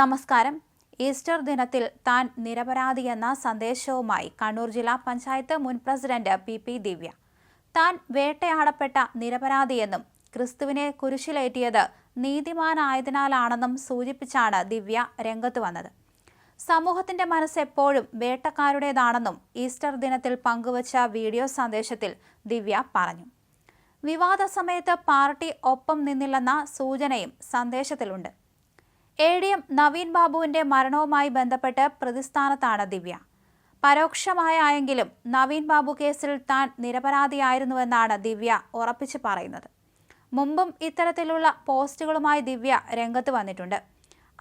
നമസ്കാരം. ഈസ്റ്റർ ദിനത്തിൽ താൻ നിരപരാധിയെന്ന സന്ദേശവുമായി കണ്ണൂർ ജില്ലാ പഞ്ചായത്ത് മുൻ പ്രസിഡന്റ് പി പി ദിവ്യ. താൻ വേട്ടയാടപ്പെട്ട നിരപരാധിയെന്നും ക്രിസ്തുവിനെ കുരിശിലേറ്റിയത് നീതിമാനായതിനാലാണെന്നും സൂചിപ്പിച്ചാണ് ദിവ്യ രംഗത്ത് വന്നത്. സമൂഹത്തിന്റെ മനസ്സ് എപ്പോഴും വേട്ടക്കാരുടേതാണെന്നും ഈസ്റ്റർ ദിനത്തിൽ പങ്കുവച്ച വീഡിയോ സന്ദേശത്തിൽ ദിവ്യ പറഞ്ഞു. വിവാദ സമയത്ത് പാർട്ടി ഒപ്പം നിന്നില്ലെന്ന സൂചനയും സന്ദേശത്തിലുണ്ട്. എ ഡി എം നവീൻ ബാബുവിന്റെ മരണവുമായി ബന്ധപ്പെട്ട് പ്രതിസ്ഥാനത്താണ് ദിവ്യ. പരോക്ഷമായെങ്കിലും നവീൻ ബാബു കേസിൽ താൻ നിരപരാധിയായിരുന്നുവെന്നാണ് ദിവ്യ ഉറപ്പിച്ചു പറയുന്നത്. മുമ്പും ഇത്തരത്തിലുള്ള പോസ്റ്റുകളുമായി ദിവ്യ രംഗത്ത് വന്നിട്ടുണ്ട്.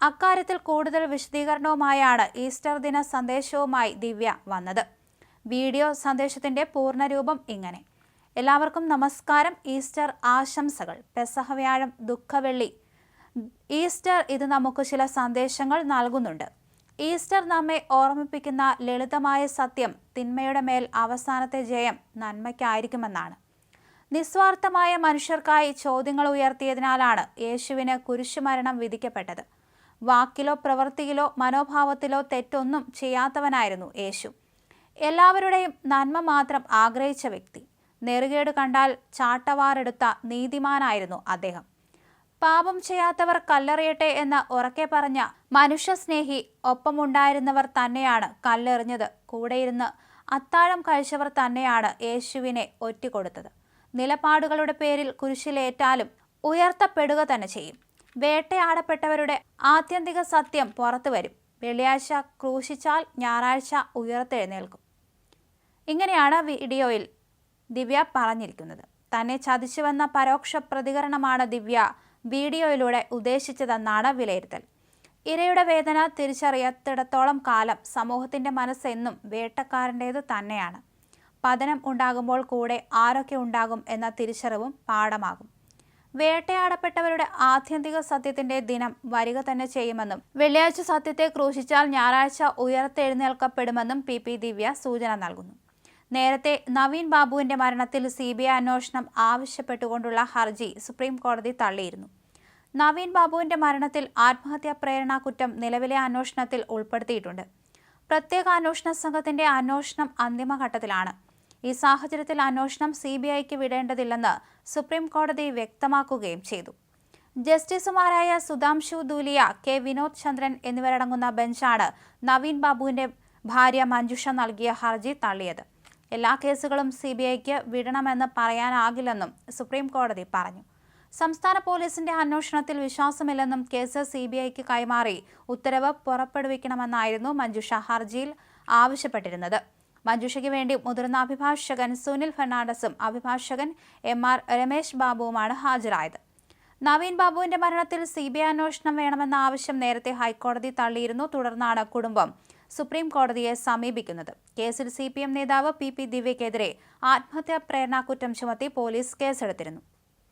അക്കാര്യത്തിൽ കൂടുതൽ വിശദീകരണവുമായാണ് ഈസ്റ്റർ ദിന സന്ദേശവുമായി ദിവ്യ വന്നത്. വീഡിയോ സന്ദേശത്തിന്റെ പൂർണരൂപം ഇങ്ങനെ. എല്ലാവർക്കും നമസ്കാരം. ഈസ്റ്റർ ആശംസകൾ. പെസഹവ്യാഴം ദുഃഖവെള്ളി ഈസ്റ്റർ ഇത് നമുക്ക് ചില സന്ദേശങ്ങൾ നൽകുന്നുണ്ട്. ഈസ്റ്റർ നമ്മെ ഓർമ്മിപ്പിക്കുന്ന ലളിതമായ സത്യം തിന്മയുടെ മേൽ അവസാനത്തെ ജയം നന്മയ്ക്കായിരിക്കുമെന്നാണ്. നിസ്വാർത്ഥമായ മനുഷ്യർക്കായി ചോദ്യങ്ങൾ ഉയർത്തിയതിനാലാണ് യേശുവിന് കുരിശുമരണം വിധിക്കപ്പെട്ടത്. വാക്കിലോ പ്രവൃത്തിയിലോ മനോഭാവത്തിലോ തെറ്റൊന്നും ചെയ്യാത്തവനായിരുന്നു യേശു. എല്ലാവരുടെയും നന്മ മാത്രം ആഗ്രഹിച്ച വ്യക്തി. നെറുകേട് കണ്ടാൽ ചാട്ടവാറെടുത്ത നീതിമാനായിരുന്നു അദ്ദേഹം. പാപം ചെയ്യാത്തവർ കല്ലെറിയട്ടെ എന്ന് ഉറക്കെ പറഞ്ഞ മനുഷ്യസ്നേഹി ഒപ്പമുണ്ടായിരുന്നവർ തന്നെയാണ് കല്ലെറിഞ്ഞത്. കൂടെയിരുന്ന് അത്താഴം കഴിച്ചവർ തന്നെയാണ് യേശുവിനെ ഒറ്റിക്കൊടുത്തത്. നിലപാടുകളുടെ പേരിൽ കുരിശിലേറ്റാലും ഉയർത്തപ്പെടുക തന്നെ ചെയ്യും. വേട്ടയാടപ്പെട്ടവരുടെ ആത്യന്തിക സത്യം പുറത്തു വരും. വെള്ളിയാഴ്ച ക്രൂശിച്ചാൽ ഞായറാഴ്ച ഉയർത്തെഴുന്നേൽക്കും. ഇങ്ങനെയാണ് വീഡിയോയിൽ ദിവ്യ പറഞ്ഞിരിക്കുന്നത്. തന്നെ ചതിച്ചുവെന്ന പരോക്ഷ പ്രതികരണമാണ് ദിവ്യ വീഡിയോയിലൂടെ ഉദ്ദേശിച്ചതെന്നാണ് വിലയിരുത്തൽ ഇരയുടെ വേദന തിരിച്ചറിയാത്തിടത്തോളം കാലം സമൂഹത്തിന്റെ മനസ്സെന്നും വേട്ടക്കാരന്റേത് തന്നെയാണ്. പതനം ഉണ്ടാകുമ്പോൾ കൂടെ ആരൊക്കെ ഉണ്ടാകും എന്ന തിരിച്ചറിവും പാഠമാകും. വേട്ടയാടപ്പെട്ടവരുടെ ആത്യന്തിക സത്യത്തിന്റെ ദിനം വരിക തന്നെ ചെയ്യുമെന്നും വെള്ളിയാഴ്ച സത്യത്തെ ക്രൂശിച്ചാൽ ഞായറാഴ്ച ഉയർത്തെഴുന്നേൽക്കപ്പെടുമെന്നും പി പി ദിവ്യ സൂചന നൽകുന്നു. നേരത്തെ നവീൻ ബാബുവിന്റെ മരണത്തിൽ സി ബി ഐ അന്വേഷണം ആവശ്യപ്പെട്ടുകൊണ്ടുള്ള ഹർജി സുപ്രീം കോടതി തള്ളിയിരുന്നു. നവീൻ ബാബുവിന്റെ മരണത്തിൽ ആത്മഹത്യാ പ്രേരണ കുറ്റം നിലവിലെ അന്വേഷണത്തിൽ ഉൾപ്പെടുത്തിയിട്ടുണ്ട്. പ്രത്യേക അന്വേഷണ സംഘത്തിന്റെ അന്വേഷണം അന്തിമഘട്ടത്തിലാണ്. ഈ സാഹചര്യത്തിൽ അന്വേഷണം സി ബി ഐക്ക് വിടേണ്ടതില്ലെന്ന് സുപ്രീം കോടതി വ്യക്തമാക്കുകയും ചെയ്തു. ജസ്റ്റിസുമാരായ സുധാംശു ദൂലിയ കെ വിനോദ് ചന്ദ്രൻ എന്നിവരടങ്ങുന്ന ബെഞ്ചാണ് നവീൻ ബാബുവിന്റെ ഭാര്യ മഞ്ജുഷ നൽകിയ ഹർജി തള്ളിയത്. എല്ലാ കേസുകളും സി ബി ഐക്ക് വിടണമെന്ന് പറയാനാകില്ലെന്നും സുപ്രീം കോടതി പറഞ്ഞു. സംസ്ഥാന പോലീസിന്റെ അന്വേഷണത്തിൽ വിശ്വാസമില്ലെന്നും കേസ് സി ബി ഐക്ക് കൈമാറി. ഉത്തരവ് പുറപ്പെടുവിക്കണമെന്നായിരുന്നു മഞ്ജുഷ ഹർജിയിൽ ആവശ്യപ്പെട്ടിരുന്നത്. മഞ്ജുഷയ്ക്ക് വേണ്ടി മുതിർന്ന അഭിഭാഷകൻ സുനിൽ ഫെർണാണ്ടസും അഭിഭാഷകൻ എം ആർ രമേശ് ബാബുവുമാണ് ഹാജരായത്. നവീൻ ബാബുവിന്റെ മരണത്തിൽ സി ബി ഐ അന്വേഷണം വേണമെന്ന ആവശ്യം നേരത്തെ ഹൈക്കോടതി തള്ളിയിരുന്നു. തുടർന്നാണ് കുടുംബം സുപ്രീം കോടതിയെ സമീപിക്കുന്നത്. കേസിൽ സി പി എം നേതാവ് പി പി ദിവ്യക്കെതിരെ ആത്മഹത്യാ പ്രേരണാകുറ്റം ചുമത്തി പോലീസ് കേസെടുത്തിരുന്നു.